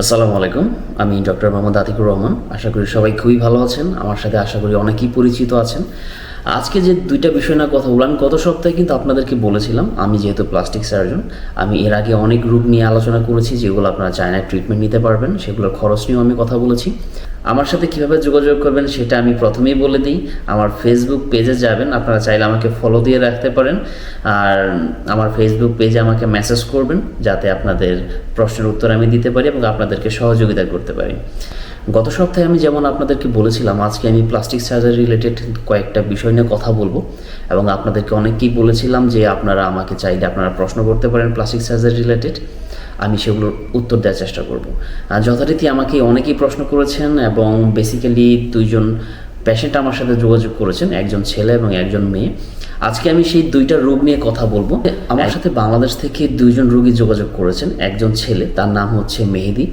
আসসালামু আলাইকুম। আমি ডক্টর মোহাম্মদ আতিকুর রহমান। আশা করি সবাই খুবই ভালো আছেন। আমার সাথে আশা করি অনেকেই পরিচিত আছেন। আজকে যে দুইটা বিষয় না কথা বললাম গত সপ্তাহে কিন্তু আপনাদেরকে বলেছিলাম, আমি যেহেতু প্লাস্টিক সার্জন আমি এর আগে অনেক রোগ নিয়ে আলোচনা করেছি যেগুলো আপনারা চায়নায় ট্রিটমেন্ট নিতে পারবেন, সেগুলোর খরচ নিয়েও আমি কথা বলেছি। আমার সাথে কীভাবে যোগাযোগ করবেন সেটা আমি প্রথমেই বলে দিই, আমার ফেসবুক পেজে যাবেন, আপনারা চাইলে আমাকে ফলো দিয়ে রাখতে পারেন, আর আমার ফেসবুক পেজে আমাকে মেসেজ করবেন, যাতে আপনাদের প্রশ্নের উত্তর আমি দিতে পারি এবং আপনাদেরকে সহযোগিতা করতে পারি। গত সপ্তাহে আমি যেমন আপনাদেরকে বলেছিলাম, আজকে আমি প্লাস্টিক সার্জারি রিলেটেড কয়েকটা বিষয় নিয়ে কথা বলব এবং আপনাদেরকে অনেককেই বলেছিলাম যে আপনারা আমাকে চাইলে আপনারা প্রশ্ন করতে পারেন প্লাস্টিক সার্জারি রিলেটেড। আমি সেগুলোর উত্তর দেওয়ার চেষ্টা করব। যথারীতি আমাকে অনেকেই প্রশ্ন করেছেন এবং বেসিক্যালি দুইজন পেশেন্ট আমার সাথে যোগাযোগ করেছেন, একজন ছেলে এবং একজন মেয়ে। আজকে আমি সেই দুইটা রোগ নিয়ে কথা বলব। আমার সাথে বাংলাদেশ থেকে দুইজন রোগী যোগাযোগ করেছেন, একজন ছেলে, তার নাম হচ্ছে মেহেদি।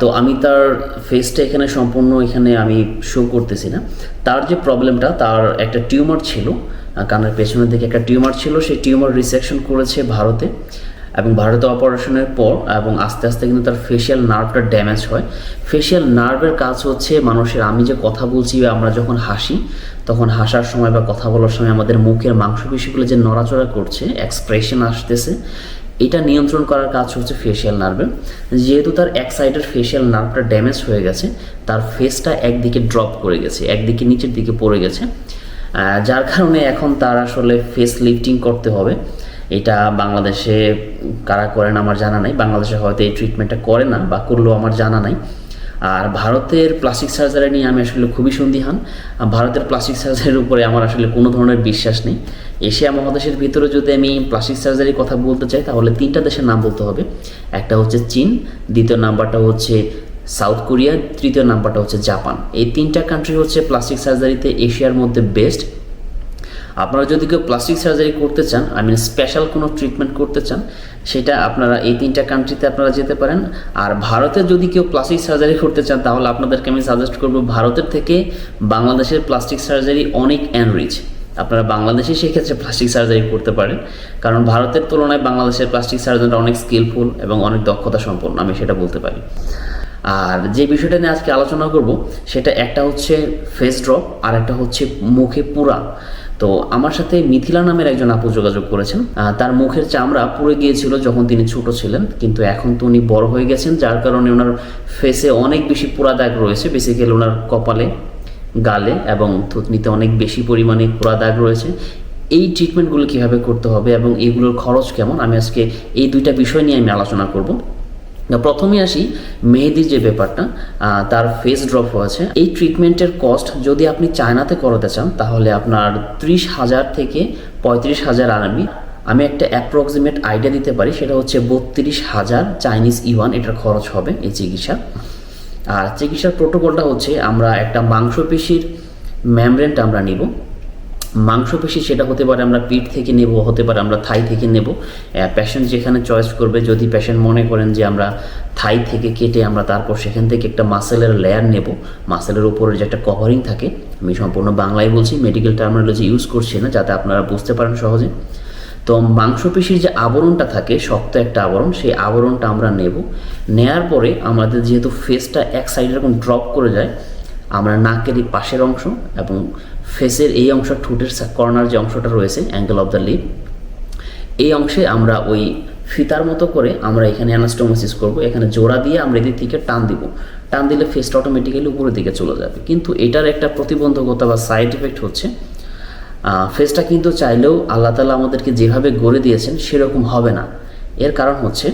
তো আমি তার ফেসটা এখানে সম্পূর্ণ এখানে আমি শো করতেছি না। তার যে প্রবলেমটা তার একটা টিউমার ছিল কানের পেছনের দিকে একটা টিউমার ছিল, সেই টিউমার রিসেকশন করেছে ভারতে এবং ভারতে অপারেশনের পর এবং আস্তে আস্তে কিন্তু তার ফেশিয়াল নার্ভটা ড্যামেজ হয়। ফেশিয়াল নার্ভের কাজ হচ্ছে মানুষের, আমি যে কথা বলছি আমরা যখন হাসি, তখন হাসার সময় বা কথা বলার সময় আমাদের মুখের মাংসপেশিগুলো যে নড়াচড়া করছে এক্সপ্রেশন আসতেছে এটা নিয়ন্ত্রণ করার কাজ হচ্ছে ফেশিয়াল নার্ভে যেহেতু তার এক সাইডের ফেশিয়াল নার্ভটা ড্যামেজ হয়ে গেছে, তার ফেসটা একদিকে ড্রপ করে গেছে, একদিকে নিচের দিকে পড়ে গেছে। যার কারণে এখন তার আসলে ফেস লিফটিং করতে হবে। এটা বাংলাদেশে কারা করেন আমার জানা নাই। বাংলাদেশে হয়তো এই ট্রিটমেন্টটা করে না বা করলেও আমার জানা নাই। আর ভারতের প্লাস্টিক সার্জারি নিয়ে আমি আসলে খুবই সন্দিহান। ভারতের প্লাস্টিক সার্জারির উপরে আমার আসলে কোনো ধরনের বিশ্বাস নেই। এশিয়া মহাদেশের ভিতরে যদি আমি প্লাস্টিক সার্জারির কথা বলতে চাই, তাহলে তিনটা দেশের নাম বলতে হবে। একটা হচ্ছে চীন, দ্বিতীয় নাম্বারটা হচ্ছে সাউথ কোরিয়া, তৃতীয় নাম্বারটা হচ্ছে জাপান। এই তিনটা কান্ট্রি হচ্ছে প্লাস্টিক সার্জারিতে এশিয়ার মধ্যে বেস্ট আপনারা যদি কেউ প্লাস্টিক সার্জারি করতে চান আই মিন স্পেশাল কোনো ট্রিটমেন্ট করতে চান, সেটা আপনারা এই তিনটা কান্ট্রিতে আপনারা যেতে পারেন। আর ভারতে যদি কেউ প্লাস্টিক সার্জারি করতে চান, তাহলে আপনাদেরকে আমি সাজেস্ট করব ভারতের থেকে বাংলাদেশের প্লাস্টিক সার্জারি অনেক অ্যানরিচ আপনারা বাংলাদেশে সেক্ষেত্রে প্লাস্টিক সার্জারি করতে পারেন। কারণ ভারতের তুলনায় বাংলাদেশের প্লাস্টিক সার্জনরা অনেক স্কিলফুল এবং অনেক দক্ষতা সম্পন্ন, আমি সেটা বলতে পারি। আর যে বিষয়টা নিয়ে আজকে আলোচনা করব, সেটা একটা হচ্ছে ফেস ড্রপ আর একটা হচ্ছে মুখে পুরা। তো আমার সাথে মিথিলা নামের একজন আপু যোগাযোগ করেছেন। তার মুখের চামড়া পুড়ে গিয়েছিল যখন তিনি ছোট ছিলেন, কিন্তু এখন তো উনি বড় হয়ে গেছেন, যার কারণে ওনার ফেসে অনেক বেশি পোড়া দাগ রয়েছে বেসিক্যালি ওনার কপালে, গালে এবং থুতনিতে অনেক বেশি পরিমাণে পোড়া দাগ রয়েছে। এই ট্রিটমেন্টগুলো কীভাবে করতে হবে এবং এগুলোর খরচ কেমন? আমি আজকে এই দুইটা বিষয় নিয়ে আমি আলোচনা করব। প্রথমে আসি মেহেদির যে ব্যাপারটা তার ফেস ড্রপ হয়েছে। এই ট্রিটমেন্টের কস্ট যদি আপনি চায়নাতে করাতে চান, তাহলে আপনার ত্রিশ হাজার থেকে পঁয়ত্রিশ হাজার আরবি আমি একটা অ্যাপ্রক্সিমেট আইডিয়া দিতে পারি, সেটা হচ্ছে বত্রিশ হাজার চাইনিজ ইওয়ান এটার খরচ হবে এই চিকিৎসা। আর চিকিৎসার প্রোটোকলটা হচ্ছে আমরা একটা মাংসপেশির ম্যামব্রেনটা আমরা নিব। মাংসপেশি সেটা হতে পারে আমরা পিঠ থেকে নেব, হতে পারে আমরা থাই থেকে নেব। প্যাশেন্ট যেখানে চয়েস করবে, যদি প্যাশেন্ট মনে করেন যে আমরা থাই থেকে কেটে আমরা তারপর সেখান থেকে একটা মাসেলের লেয়ার নেব মাসেলের উপরে যে একটা কভারিং থাকে, আমি সম্পূর্ণ বাংলায় বলছি মেডিকেল টার্মিনোলজি ইউজ করছি না, যাতে আপনারা বুঝতে পারেন সহজে। তো মাংসপেশির যে আবরণটা থাকে, শক্ত একটা আবরণ, সেই আবরণটা আমরা নেব। নেয়ার পরে আমাদের যেহেতু ফেসটা এক সাইডে এরকম ড্রপ করে যায়, আমরা নাকের এই পাশের অংশ এবং ফেসের এই অংশ ঠোঁটের কর্নার যে অংশটা রয়েছে অ্যাঙ্গেল অফ দ্য লিপ এই অংশে আমরা ওই ফিতার মতো করে আমরা এখানে অ্যানাস্টোমোসিস করব। এখানে জোড়া দিয়ে আমরা এদিক থেকে টান দিব। টান দিলে ফেসটা অটোমেটিক্যালি উপরের দিকে চলে যাবে। কিন্তু এটার একটা প্রতিবন্ধকতা বা সাইড এফেক্ট হচ্ছে ফেসটা কিন্তু চাইলেও আল্লাহ তালা আমাদেরকে যেভাবে গড়ে দিয়েছেন সেরকম হবে না। এর কারণ হচ্ছে,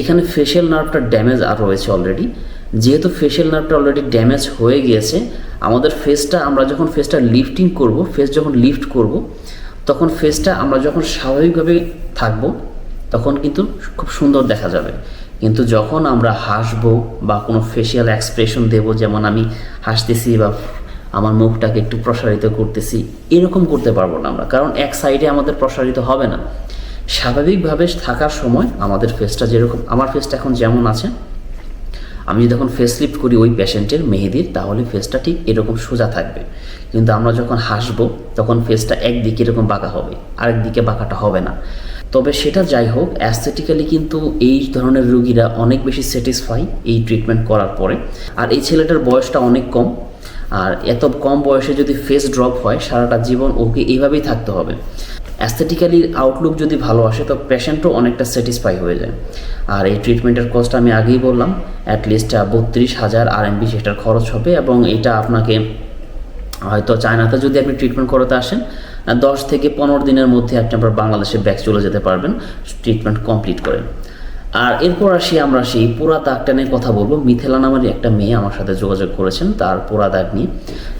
এখানে ফেশিয়াল নার্ভটা ড্যামেজ আর রয়েছে অলরেডি যেহেতু ফেশিয়াল নার্ভটা অলরেডি ড্যামেজ হয়ে গিয়েছে, আমাদের ফেসটা আমরা যখন ফেসটা লিফটিং করব ফেস যখন লিফট করব, তখন ফেসটা আমরা যখন স্বাভাবিকভাবে থাকব, তখন কিন্তু খুব সুন্দর দেখা যাবে। কিন্তু যখন আমরা হাসবো বা কোনো ফেশিয়াল এক্সপ্রেশন দেব, যেমন আমি হাসতেছি বা আমার মুখটাকে একটু প্রসারিত করতেছি, এরকম করতে পারব না আমরা, কারণ এক সাইডে আমাদের প্রসারিত হবে না। স্বাভাবিকভাবে থাকার সময় আমাদের ফেসটা যেরকম, আমার ফেসটা এখন যেমন আছে আমি যদি এখন ফেস লিফট করি ওই পেশেন্টের মেহেদির, তাহলে ফেসটা ঠিক এরকম সোজা থাকবে। কিন্তু আমরা যখন হাসবো, তখন ফেসটা একদিকে এরকম বাঁকা হবে আরেক দিকে বাঁকাটা হবে না। তবে সেটা যাই হোক অ্যাস্থেটিক্যালি কিন্তু এই ধরনের রুগীরা অনেক বেশি স্যাটিসফাই এই ট্রিটমেন্ট করার পরে। আর এই ছেলেটার বয়সটা অনেক কম। আর এত কম বয়সে যদি ফেস ড্রপ হয়, সারাটা জীবন ওকে এইভাবেই থাকতে হবে। অ্যাস্থেটিক্যালি আউটলুক যদি ভালো আসে, তো পেশেন্টও অনেকটা স্যাটিসফাই হয়ে যায়। আর এই ট্রিটমেন্টের কস্ট আমি আগেই বললাম অ্যাটলিস্ট বত্রিশ হাজার আর এমবি সেটার খরচ হবে এবং এটা আপনাকে, হয়তো চায়নাতে যদি আপনি ট্রিটমেন্ট করাতে আসেন দশ থেকে পনেরো দিনের মধ্যে আপনি আপনার বাংলাদেশে ব্যাক চলে যেতে পারবেন ট্রিটমেন্ট কমপ্লিট করে। আর এরপর আসি আমরা সেই পোড়া দাগটা নিয়ে কথা বলব। মিথেলা নামের একটা মেয়ে আমার সাথে যোগাযোগ করেছেন তার পোড়া দাগ নিয়ে।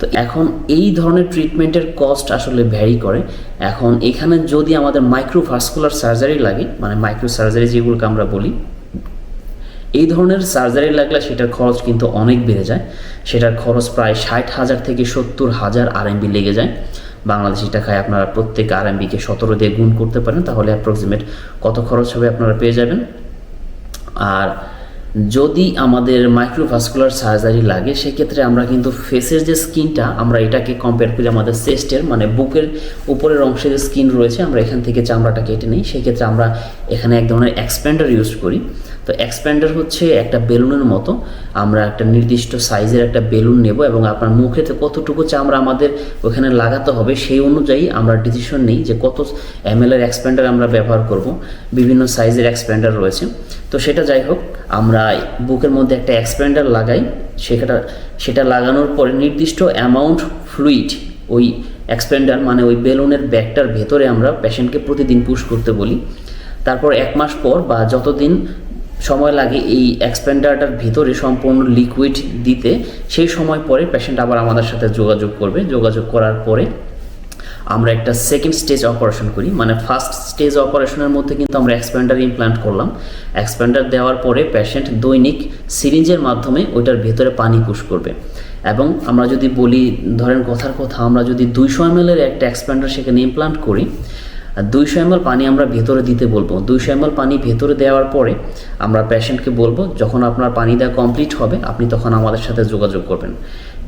তো এখন এই ধরনের ট্রিটমেন্টের কস্ট আসলে ভ্যারি করে। এখন এখানে যদি আমাদের মাইক্রোভাস্কুলার সার্জারি লাগে মানে মাইক্রো সার্জারি যেগুলোকে আমরা বলি, এই ধরনের সার্জারি লাগলে সেটার খরচ কিন্তু অনেক বেড়ে যায়। সেটার খরচ প্রায় ষাট হাজার থেকে সত্তর হাজার আরএমবি লেগে যায়। বাংলাদেশি টাকায় আপনারা প্রত্যেক আরএমবিকে সতেরো দিয়ে গুণ করতে পারেন। তাহলে অ্যাপ্রক্সিমেট কত খরচ হবে আপনারা পেয়ে যাবেন? আর যদি আমাদের মাইক্রোভাস্কুলার সার্জারি লাগে, সেক্ষেত্রে আমরা কিন্তু ফেসের যে স্কিনটা আমরা এটাকে কম্পেয়ার করি আমাদের চেস্টের মানে বুকের উপরের অংশে যে স্কিন রয়েছে, আমরা এখান থেকে চামড়াটা কেটে নিই। সেক্ষেত্রে আমরা এখানে এক ধরনের এক্সপ্যান্ডার ইউজ করি। তো এক্সপ্যান্ডার হচ্ছে একটা বেলুনের মতো। আমরা একটা নির্দিষ্ট সাইজের একটা বেলুন নেব এবং আপনার মুখেতে কতটুকু চামড়া আমাদের ওখানে লাগাতে হবে সেই অনুযায়ী আমরা ডিসিশন নিই যে কত এম এর এক্সপ্যান্ডার আমরা ব্যবহার করব। বিভিন্ন সাইজের এক্সপ্যান্ডার রয়েছে। তো সেটা যাই হোক, আমরা বুকের মধ্যে একটা এক্সপ্যান্ডার লাগাই। সেটা সেটা লাগানোর পরে নির্দিষ্ট অ্যামাউন্ট ফ্লুইড ওই এক্সপ্যান্ডার মানে ওই বেলুনের ব্যাগটার ভেতরে আমরা পেশেন্টকে প্রতিদিন পুশ করতে বলি। তারপর এক মাস পর বা যতদিন সময় লাগে এই এক্সপেন্ডারটার ভিতরে সম্পূর্ণ লিকুইড দিতে। সেই সময় পরে পেশেন্ট আবার আমাদের সাথে যোগাযোগ করবে। যোগাযোগ করার পরে আমরা একটা সেকেন্ড স্টেজ অপারেশন করি। মানে ফার্স্ট স্টেজ অপারেশনের মধ্যে কিন্তু আমরা এক্সপ্যান্ডার ইমপ্লান্ট করলাম। এক্সপ্যান্ডার দেওয়ার পরে পেশেন্ট দৈনিক সিরিঞ্জের মাধ্যমে ওইটার ভেতরে পানি পুশ করবে। এবং আমরা যদি বলি, ধরেন কথার কথা, আমরা যদি দুইশো এম এর একটা এক্সপ্যান্ডার সেখানে ইমপ্লান্ট করি দুইশো এম পানি আমরা ভেতরে দিতে বলব। দুইশো এম পানি ভেতরে দেওয়ার পরে আমরা পেশেন্টকে বলব, যখন আপনার পানি দেওয়া কমপ্লিট হবে, আপনি তখন আমাদের সাথে যোগাযোগ করবেন।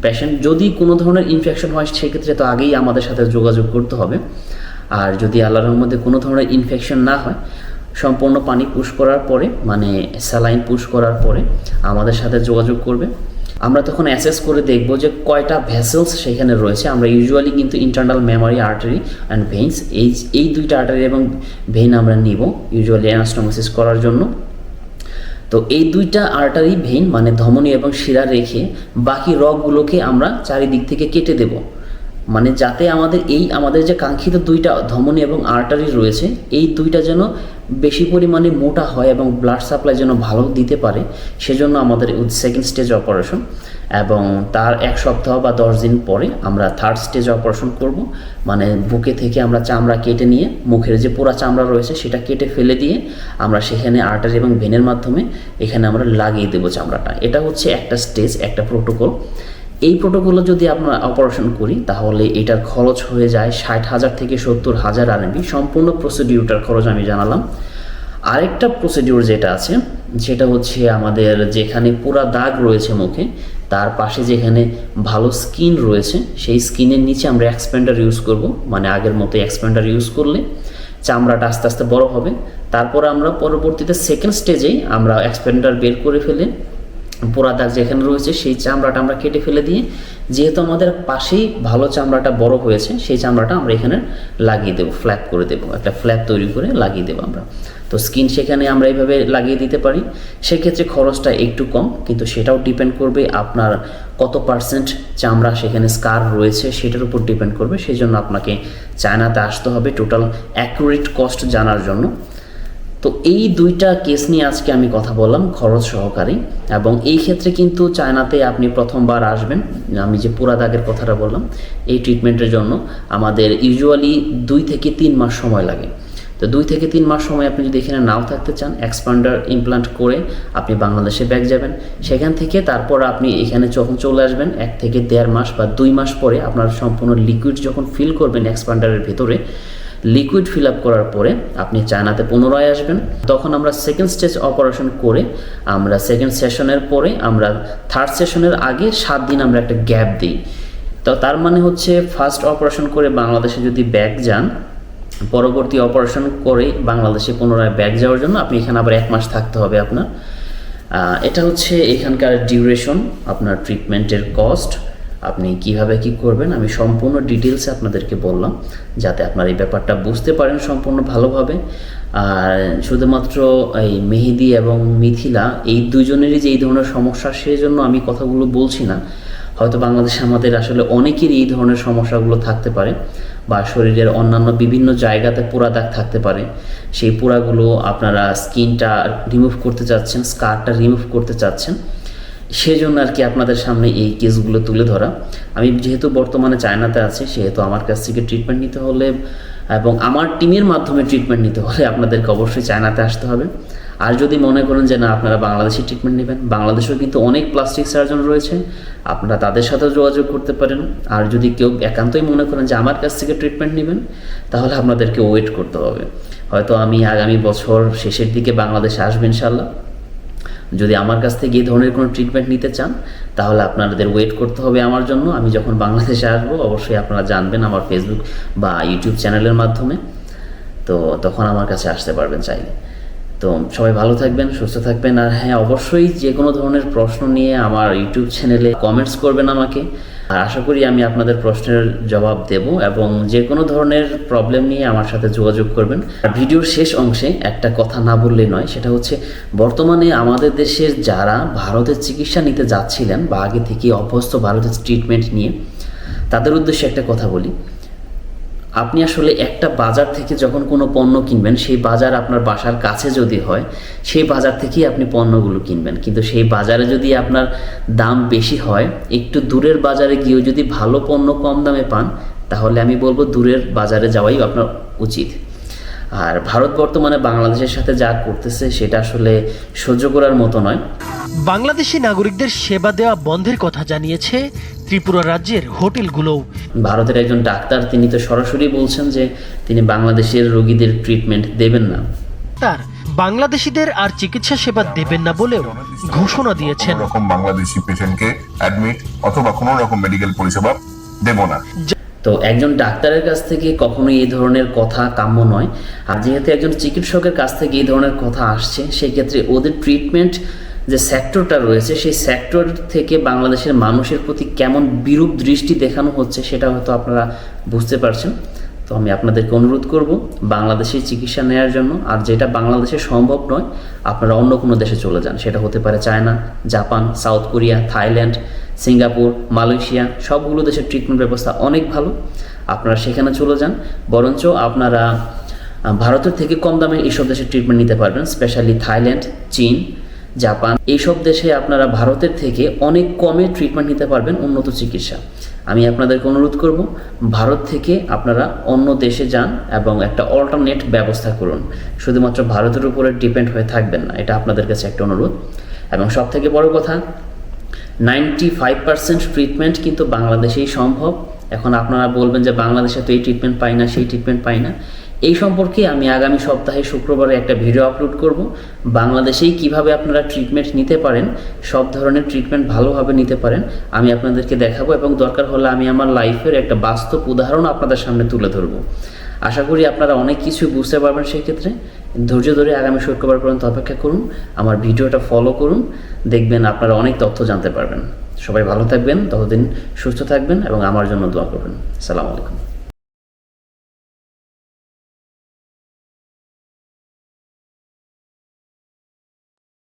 পেশেন্ট যদি কোনো ধরনের ইনফেকশন হয়, সেক্ষেত্রে তো আগেই আমাদের সাথে যোগাযোগ করতে হবে। আর যদি আল্লাহর মধ্যে কোনো ধরনের ইনফেকশন না হয়, সম্পূর্ণ পানি পুশ করার পরে মানে স্যালাইন পুশ করার পরে আমাদের সাথে যোগাযোগ করবে। আমরা তখন অ্যাসেস করে দেখব যে কয়টা ভ্যাসেলস সেখানে রয়েছে। আমরা ইউজুয়ালি কিন্তু internal memory artery and veins এই এই দুইটা আর্টারি এবং ভেইন আমরা নিব ইউজুয়ালি অ্যানাস্টোমোসিস করার জন্য। তো এই দুইটা আর্টারি ভেইন মানে ধমনী এবং শিরা রেখে বাকি রগগুলোকে আমরা চারিদিক থেকে কেটে দেব। মানে যাতে আমাদের এই আমাদের যে কাঙ্ক্ষিত দুইটা ধমনী এবং আর্টারি রয়েছে, এই দুইটা যেন বেশি পরিমাণে মোটা হয় এবং ব্লাড সাপ্লাই যেন ভালো দিতে পারে, সেজন্য আমাদের সেকেন্ড স্টেজ অপারেশন এবং তার এক সপ্তাহ বা দশ দিন পরে আমরা থার্ড স্টেজ অপারেশন করব। মানে বুকে থেকে আমরা চামড়া কেটে নিয়ে, মুখের যে পোড়া চামড়া রয়েছে সেটা কেটে ফেলে দিয়ে আমরা সেখানে আর্টারি এবং ভেনের মাধ্যমে এখানে আমরা লাগিয়ে দেবো চামড়াটা। এটা হচ্ছে একটা স্টেজ একটা প্রোটোকল এই প্রোটোকলে যদি আমরা অপারেশন করি, তাহলে এটার খরচ হয়ে যায় ষাট হাজার থেকে সত্তর হাজার আরএমবি সম্পূর্ণ প্রসিডিউরটার খরচ আমি জানালাম। আরেকটা প্রসিডিউর যেটা আছে, সেটা হচ্ছে আমাদের যেখানে পুরা দাগ রয়েছে মুখে, তার পাশে যেখানে ভালো স্কিন রয়েছে, সেই স্কিনের নিচে আমরা এক্সপেন্ডার ইউজ করব। মানে আগের মতো এক্সপেন্ডার ইউজ করলে চামড়াটা আস্তে আস্তে বড় হবে। তারপর আমরা পরবর্তীতে সেকেন্ড স্টেজেই আমরা এক্সপেন্ডার বের করে ফেলে পোড়া দাগ যেখানে রয়েছে, সেই চামড়াটা আমরা কেটে ফেলে দিয়ে, যেহেতু আমাদের পাশেই ভালো চামড়াটা বড় হয়েছে, সেই চামড়াটা আমরা এখানে লাগিয়ে দেবো ফ্ল্যাপ করে দেবো, একটা ফ্ল্যাপ তৈরি করে লাগিয়ে দেবো আমরা। তো স্কিন সেখানে আমরা এইভাবে লাগিয়ে দিতে পারি। সেক্ষেত্রে খরচটা একটু কম, কিন্তু সেটাও ডিপেন্ড করবে আপনার কত পার্সেন্ট চামড়া সেখানে স্কার রয়েছে, সেটার উপর ডিপেন্ড করবে। সেই জন্য আপনাকে চায়নাতে আসতে হবে। টোটাল অ্যাকুরেট কস্ট জানার জন্য। তো এই দুইটা কেস নিয়ে আজকে আমি কথা বললাম, খরচ সহকারে। এবং এই ক্ষেত্রে কিন্তু চায়নাতে আপনি প্রথমবার আসবেন, আমি যে পুরা দাগের কথাটা বললাম, এই ট্রিটমেন্টের জন্য আমাদের ইউজুয়ালি দুই থেকে তিন মাস সময় লাগে। তো দুই থেকে তিন মাস সময় আপনি যদি এখানে নাও থাকতে চান এক্সপান্ডার ইমপ্লান্ট করে আপনি বাংলাদেশে ব্যাক যাবেন। সেখান থেকে তারপর আপনি এখানে যখন চলে আসবেন, এক থেকে দেড় মাস বা দুই মাস পরে আপনার সম্পূর্ণ লিকুইড যখন ফিল করবেন এক্সপান্ডারের ভেতরে লিকুইড ফিল আপ করার পরে আপনি চায়নাতে পুনরায় আসবেন। তখন আমরা সেকেন্ড স্টেজ অপারেশন করে আমরা সেকেন্ড সেশনের পরে আমরা থার্ড সেশনের আগে সাত দিন আমরা একটা গ্যাপ দিই। তো তার মানে হচ্ছে ফার্স্ট অপারেশন করে বাংলাদেশে যদি ব্যাক যান, পরবর্তী অপারেশন করে বাংলাদেশে পুনরায় ব্যাক যাওয়ার জন্য আপনি এখানে আবার এক মাস থাকতে হবে আপনার। এটা হচ্ছে এখানকার ডিউরেশন আপনার ট্রিটমেন্টের কস্ট আপনি কীভাবে কি করবেন, আমি সম্পূর্ণ ডিটেলসে আপনাদেরকে বললাম, যাতে আপনার এই ব্যাপারটা বুঝতে পারেন সম্পূর্ণ ভালোভাবে। আর শুধুমাত্র এই মেহেদি এবং মিথিলা, এই দুজনেরই যে এই ধরনের সমস্যা সেই জন্য আমি কথাগুলো বলছি না। হয়তো বাংলাদেশে আমাদের আসলে অনেকেরই এই ধরনের সমস্যাগুলো থাকতে পারে, বা শরীরের অন্যান্য বিভিন্ন জায়গাতে পোড়া দাগ থাকতে পারে। সেই পোড়াগুলো আপনারা স্কিনটা রিমুভ করতে চাচ্ছেন স্কারটা রিমুভ করতে চাচ্ছেন। সেজন্য আর কি আপনাদের সামনে এই কেসগুলো তুলে ধরা। আমি যেহেতু বর্তমানে চায়নাতে আছি, সেহেতু আমার কাছ থেকে ট্রিটমেন্ট নিতে হলে এবং আমার টিমের মাধ্যমে ট্রিটমেন্ট নিতে হলে আপনাদেরকে অবশ্যই চায়নাতে আসতে হবে। আর যদি মনে করেন যে না, আপনারা বাংলাদেশি ট্রিটমেন্ট নেবেন, বাংলাদেশেও কিন্তু অনেক প্লাস্টিক সার্জন রয়েছে, আপনারা তাদের সাথেও যোগাযোগ করতে পারেন। আর যদি কেউ একান্তই মনে করেন যে আমার কাছ থেকে ট্রিটমেন্ট নেবেন, তাহলে আপনাদেরকে ওয়েট করতে হবে। হয়তো আমি আগামী বছর শেষের দিকে বাংলাদেশে আসবেন ইনশাল্লাহ যদি আমার কাছ থেকে এই ধরনের কোনো ট্রিটমেন্ট নিতে চান, তাহলে আপনাদের ওয়েট করতে হবে আমার জন্য। আমি যখন বাংলাদেশে আসব, অবশ্যই আপনারা জানবেন আমার ফেসবুক বা ইউটিউব চ্যানেলের মাধ্যমে। তো তখন আমার কাছে আসতে পারবেন চাইলে। তো সবাই ভালো থাকবেন, সুস্থ থাকবেন। আর হ্যাঁ অবশ্যই যে কোনো ধরনের প্রশ্ন নিয়ে আমার ইউটিউব চ্যানেলে কমেন্টস করবেন আমাকে। আশা করি আমি আপনাদের প্রশ্নের জবাব দেব এবং যে কোনো ধরনের প্রবলেম নিয়ে আমার সাথে যোগাযোগ করবেন। আর ভিডিওর শেষ অংশে একটা কথা না বললে নয়, সেটা হচ্ছে বর্তমানে আমাদের দেশের যারা ভারতের চিকিৎসা নিতে যাচ্ছিলেন বা আগে থেকে অভ্যস্ত ভারতের ট্রিটমেন্ট নিয়ে, তাদের উদ্দেশ্যে একটা কথা বলি। আপনি আসলে একটা বাজার থেকে যখন কোনো পণ্য কিনবেন, সেই বাজার আপনার বাসার কাছে যদি হয়, সেই বাজার থেকেই আপনি পণ্যগুলো কিনবেন। কিন্তু সেই বাজারে যদি আপনার দাম বেশি হয়, একটু দূরের বাজারে গিয়েও যদি ভালো পণ্য কম দামে পান, তাহলে আমি বলব দূরের বাজারে যাওয়াই আপনার উচিত। আর ভারত বর্তমানে বাংলাদেশের সাথে যা করতেছে, সেটা আসলে সহ্য করার মতো নয়। বাংলাদেশি নাগরিকদের সেবা দেওয়া বন্ধের কথা জানিয়েছে ত্রিপুরা রাজ্যের হোটেলগুলোও। ভারতের একজন ডাক্তার তিনি তো সরাসরি বলছেন যে তিনি বাংলাদেশের রোগীদের ট্রিটমেন্ট দেবেন না। তার বাংলাদেশিদের আর চিকিৎসা সেবা দেবেন না বলেও ঘোষণা দিয়েছেন। কোনো রকম বাংলাদেশি পেশেন্টকে অ্যাডমিট অথবা কোনো রকম মেডিকেল পরিষেবা দেব না। তো একজন ডাক্তারের কাছ থেকে কখনোই এই ধরনের কথা কাম্য নয়। আর যেহেতু একজন চিকিৎসকের কাছ থেকে এই ধরনের কথা আসছে সেই ক্ষেত্রে ওদের ট্রিটমেন্ট যে সেক্টরটা রয়েছে, সেই সেক্টর থেকে বাংলাদেশের মানুষের প্রতি কেমন বিরূপ দৃষ্টি দেখানো হচ্ছে সেটা হয়তো আপনারা বুঝতে পারছেন। তো আমি আপনাদেরকে অনুরোধ করব, বাংলাদেশে চিকিৎসা নেওয়ার জন্য, আর যেটা বাংলাদেশে সম্ভব নয়, আপনারা অন্য কোনো দেশে চলে যান। সেটা হতে পারে China, Japan, South Korea, Thailand, Singapore, Malaysia, সবগুলো দেশের ট্রিটমেন্ট ব্যবস্থা অনেক ভালো। আপনারা সেখানে চলে যান, বরঞ্চ আপনারা ভারতের থেকে কম দামে এইসব দেশের ট্রিটমেন্ট নিতে পারবেন স্পেশালি থাইল্যান্ড, চীন জাপান, এইসব দেশে আপনারা ভারতের থেকে অনেক কমে ট্রিটমেন্ট নিতে পারবেন উন্নত চিকিৎসা। আমি আপনাদেরকে অনুরোধ করব, ভারত থেকে আপনারা অন্য দেশে যান এবং একটা অল্টারনেট ব্যবস্থা করুন। শুধুমাত্র ভারতের উপরে ডিপেন্ড হয়ে থাকবেন না, এটা আপনাদের কাছে একটা অনুরোধ। এবং সব থেকে বড় কথা নাইনটি ফাইভ পার্সেন্ট ট্রিটমেন্ট কিন্তু বাংলাদেশেই সম্ভব। এখন আপনারা বলবেন যে বাংলাদেশে তো এই ট্রিটমেন্ট পাই না, সেই ট্রিটমেন্ট পাই না। এই সম্পর্কে আমি আগামী সপ্তাহে শুক্রবারে একটা ভিডিও আপলোড করব। বাংলাদেশেই কীভাবে আপনারা ট্রিটমেন্ট নিতে পারেন, সব ধরনের ট্রিটমেন্ট ভালোভাবে নিতে পারেন, আমি আপনাদেরকে দেখাবো এবং দরকার হলে আমি আমার লাইফের একটা বাস্তব উদাহরণ আপনাদের সামনে তুলে ধরবো। আশা করি আপনারা অনেক কিছু বুঝতে পারবেন সেক্ষেত্রে। ধৈর্য ধরে আগামী শুক্রবার পর্যন্ত অপেক্ষা করুন, আমার ভিডিওটা ফলো করুন, দেখবেন আপনারা অনেক তথ্য জানতে পারবেন। সবাই ভালো থাকবেন, ততদিন সুস্থ থাকবেন এবং আমার জন্য দোয়া করবেন। সালাম আলাইকুম।